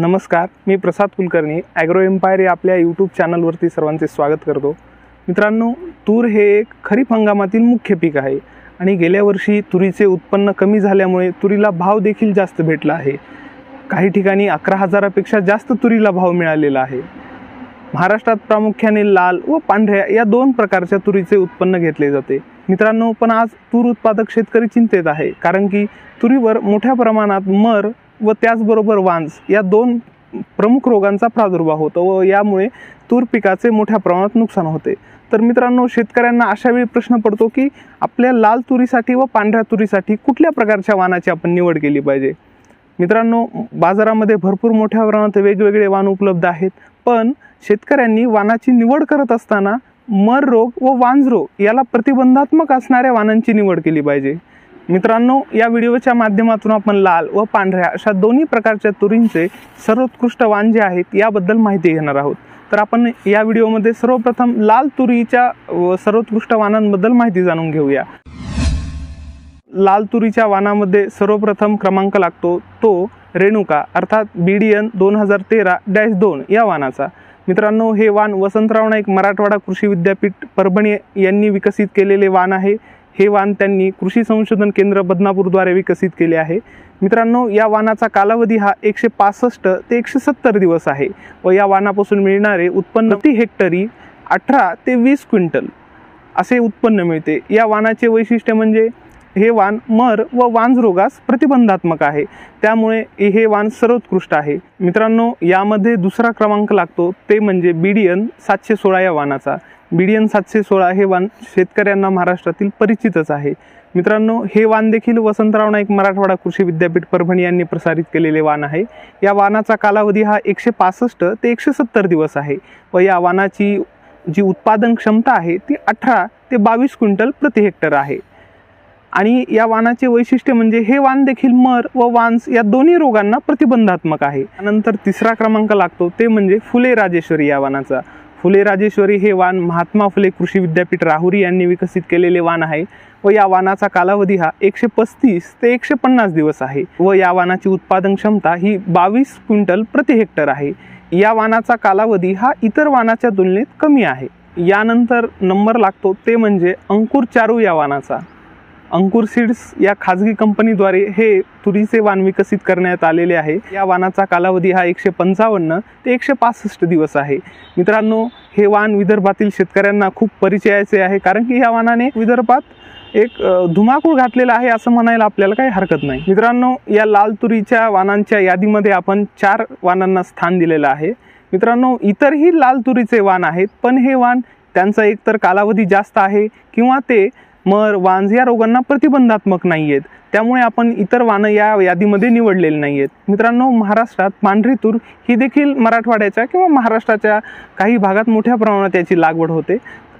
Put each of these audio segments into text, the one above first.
नमस्कार मी Prasad Kulkarni agro empire या आपल्या यूट्यूब चॅनलवरती सर्वांचे स्वागत करतो. मित्रांनो तूर हे एक खरीप हंगामातील मुख्य पीक आहे आणि गेल्या वर्षी तुरीचे उत्पन्न कमी झाल्यामुळे तुरीला भाव देखील जास्त भेटला आहे. काही ठिकाणी अकरा हजारापेक्षा जास्त तुरीला भाव मिळालेला आहे. महाराष्ट्रात प्रामुख्याने लाल व पांढऱ्या या दोन प्रकारच्या तुरीचे उत्पन्न घेतले जाते. मित्रांनो पण आज तूर उत्पादक शेतकरी चिंतेत आहे कारण की तुरीवर मोठ्या प्रमाणात मर व त्याचबरोबर वांज या दोन प्रमुख रोगांचा प्रादुर्भाव होतो व यामुळे तूर पिकाचे मोठ्या प्रमाणात नुकसान होते. तर मित्रांनो शेतकऱ्यांना अशा वेळी प्रश्न पडतो की आपल्या लाल तुरीसाठी व पांढऱ्या तुरीसाठी कुठल्या प्रकारच्या वाणाची आपण निवड केली पाहिजे? मित्रांनो बाजारामध्ये भरपूर मोठ्या प्रमाणात वेगवेगळे वाण उपलब्ध आहेत पण शेतकऱ्यांनी वाणाची निवड करत असताना मर रोग व वांज रोग याला प्रतिबंधात्मक असणाऱ्या वाणांची निवड केली पाहिजे. मित्रांनो या व्हिडिओच्या माध्यमातून आपण लाल व पांढऱ्या अशा दोन्ही प्रकारच्या तुरींचे सर्वोत्कृष्ट वाण जे आहेत याबद्दल माहिती घेणार आहोत. तर आपण या व्हिडिओमध्ये सर्वप्रथम लाल तुरीच्या व सर्वोत्कृष्ट वाणांबद्दल माहिती जाणून घेऊया. लाल तुरीच्या वाणामध्ये सर्वप्रथम क्रमांक लागतो तो रेणुका अर्थात बी डी एन दोन हजार तेरा डॅश दोन या वाणाचा. मित्रांनो हे वाण वसंतराव नाईक मराठवाडा कृषी विद्यापीठ परभणी यांनी विकसित केलेले वाण आहे. हे वाण त्यांनी कृषी संशोधन केंद्र बदनापूरद्वारे विकसित केले आहे. मित्रांनो या वाणाचा कालावधी हा एकशे पासष्ट ते एकशे सत्तर दिवस आहे व या वाणापासून मिळणारे उत्पन्न प्रति हेक्टरी अठरा ते वीस क्विंटल असे उत्पन्न मिळते. या वाणाचे वैशिष्ट्य म्हणजे हे वाण मर व वांजरोगास प्रतिबंधात्मक आहे. त्यामुळे हे वाण सर्वोत्कृष्ट आहे. मित्रांनो यामध्ये दुसरा क्रमांक लागतो. ते म्हणजे बीडीएन सातशे सोळा या वाणाचा बीडीएन सातशे सोळा हे वाण शेतकऱ्यांना महाराष्ट्रातील परिचितच आहे. मित्रांनो हे वाण देखील वसंतराव नाईक मराठवाडा कृषी विद्यापीठ परभणी यांनी प्रसारित केलेले वाण आहे. या वाणाचा कालावधी हा एकशे पासष्ट ते एकशे सत्तर दिवस आहे व या वाणाची जी उत्पादन क्षमता आहे ती अठरा ते बावीस क्विंटल प्रति हेक्टर आहे. आणि या वाणाचे वैशिष्ट्य म्हणजे हे वाण देखील मर व वांस या दोन्ही रोगांना प्रतिबंधात्मक आहे. नंतर तिसरा क्रमांक लागतो ते म्हणजे फुले राजेश्वरी या वाणाचा फुले राजेश्वरी हे वाण महात्मा फुले कृषी विद्यापीठ राहुरी यांनी विकसित केलेले वाण आहे व या वाणाचा कालावधी हा एकशे पस्तीस ते एकशे पन्नास दिवस आहे व या वानाची उत्पादन क्षमता ही बावीस क्विंटल प्रति हेक्टर आहे. या वाणाचा कालावधी हा इतर वाणाच्या तुलनेत कमी आहे. यानंतर नंबर लागतो ते म्हणजे अंकुर चारू या वानाचा. अंकुर सीड्स या खाजगी कंपनीद्वारे हे तुरीचे वाण विकसित करण्यात आलेले आहे. या वाणाचा कालावधी हा एकशे पंचावन्न ते एकशे पासष्ट दिवस आहे. मित्रांनो हे वाण विदर्भातील शेतकऱ्यांना खूप परिचयाचे आहे कारण की ह्या वाणाने विदर्भात एक धुमाकूळ घातलेला आहे असं म्हणायला आपल्याला काही हरकत नाही. मित्रांनो या लाल तुरीच्या वाणांच्या यादीमध्ये आपण चार वाणांना स्थान दिलेलं आहे. मित्रांनो इतरही लाल तुरीचे वाण आहेत पण हे वाण त्यांचा एकतर कालावधी जास्त आहे किंवा ते मर वांज या रोगांना प्रतिबंधात्मक नाही आहेत त्यामुळे आपण इतर वाणं या यादीमध्ये निवडलेली नाही आहेत मित्रांनो महाराष्ट्रात पांढरी तूर ही देखील मराठवाड्याच्या किंवा महाराष्ट्राच्या काही भागात मोठ्या प्रमाणात याची लागवड होते.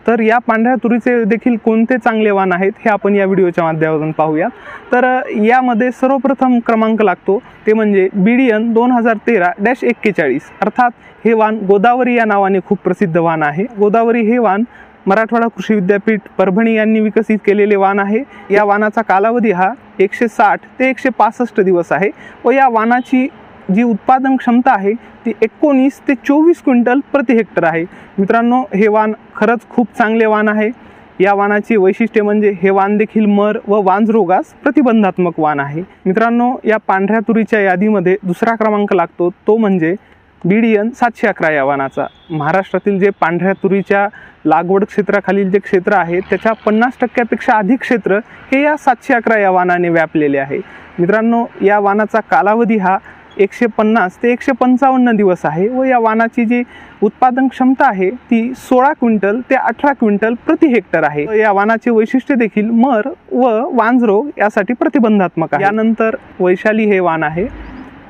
तर या पांढऱ्या तुरीचे देखील कोणते चांगले वाण आहेत हे आपण या व्हिडिओच्या माध्यमातून पाहूया. तर यामध्ये सर्वप्रथम क्रमांक लागतो. ते म्हणजे बीडीएन दोन हजार तेरा डॅश एक्केचाळीस. अर्थात हे वाण गोदावरी या नावाने खूप प्रसिद्ध वाण आहे. गोदावरी हे वाण मराठवाडा कृषी विद्यापीठ परभणी यांनी विकसित केलेले वाण आहे. या वाणाचा कालावधी हा एकशे साठ ते एकशे पासष्ट दिवस आहे व या वाणाची जी उत्पादन क्षमता आहे ती एकोणीस ते चोवीस क्विंटल प्रति हेक्टर आहे. मित्रांनो हे वाण खरंच खूप चांगले वाण आहे. या वाणाची वैशिष्ट्ये म्हणजे हे वाण देखील मर व वांजरोगास प्रतिबंधात्मक वाण आहे. मित्रांनो या पांढऱ्या तुरीच्या यादीमध्ये दुसरा क्रमांक लागतो. तो म्हणजे बीडीएन सातशे अकरा या वाहनाचा. महाराष्ट्रातील जे पांढऱ्या तुरीच्या लागवड क्षेत्राखालील जे क्षेत्र आहे त्याच्या पन्नास टक्क्यापेक्षा अधिक क्षेत्र हे या सातशे अकरा या वाहनाने व्यापलेले आहे. मित्रांनो या वाहनाचा कालावधी हा एकशे पन्नास ते एकशे पंचावन्न दिवस आहे व या वाहनाची जी उत्पादन क्षमता आहे ती सोळा क्विंटल ते अठरा क्विंटल प्रति हेक्टर आहे. व या वाणाचे वैशिष्ट्य देखील मर व वांजरोग यासाठी प्रतिबंधात्मक आहे. यानंतर वैशाली हे वाण आहे.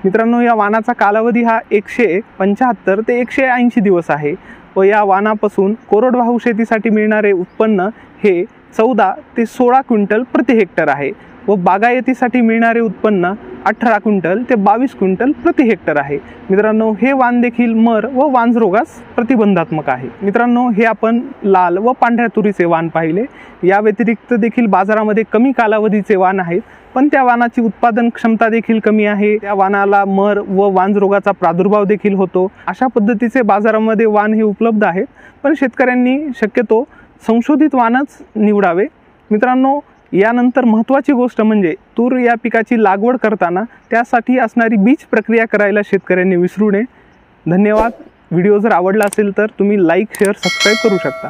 मित्रांनो या वानाचा कालावधी हा एकशे पंच्याहत्तर ते एकशे ऐंशी दिवस आहे. व या वानापासून कोरडवाहू शेतीसाठी मिळणारे उत्पन्न हे चौदा ते सोळा क्विंटल प्रति हेक्टर आहे. व बागायतीसाठी मिळणारे उत्पन्न अठरा क्विंटल ते बावीस क्विंटल प्रति हेक्टर आहे. मित्रांनो हे वाण देखील मर व वांजरोगास प्रतिबंधात्मक आहे. मित्रांनो हे आपण लाल व पांढऱ्या तुरीचे वाण पाहिले. या व्यतिरिक्त देखील बाजारामध्ये कमी कालावधीचे वाण आहेत पण त्या वाणाची उत्पादन क्षमता देखील कमी आहे. त्या वाणाला मर व वांजरोगाचा प्रादुर्भाव देखील होतो. अशा पद्धतीचे बाजारामध्ये वाण हे उपलब्ध आहेत पण शेतकऱ्यांनी शक्यतो संशोधित वाणच निवडावे. मित्रांनो यानंतर महत्त्वाची गोष्ट म्हणजे तूर या पिकाची लागवड करताना त्यासाठी असणारी बीज प्रक्रिया करायला शेतकऱ्यांनी विसरू नये. धन्यवाद. व्हिडिओ जर आवडला असेल तर तुम्ही लाईक शेअर सबस्क्राईब करू शकता.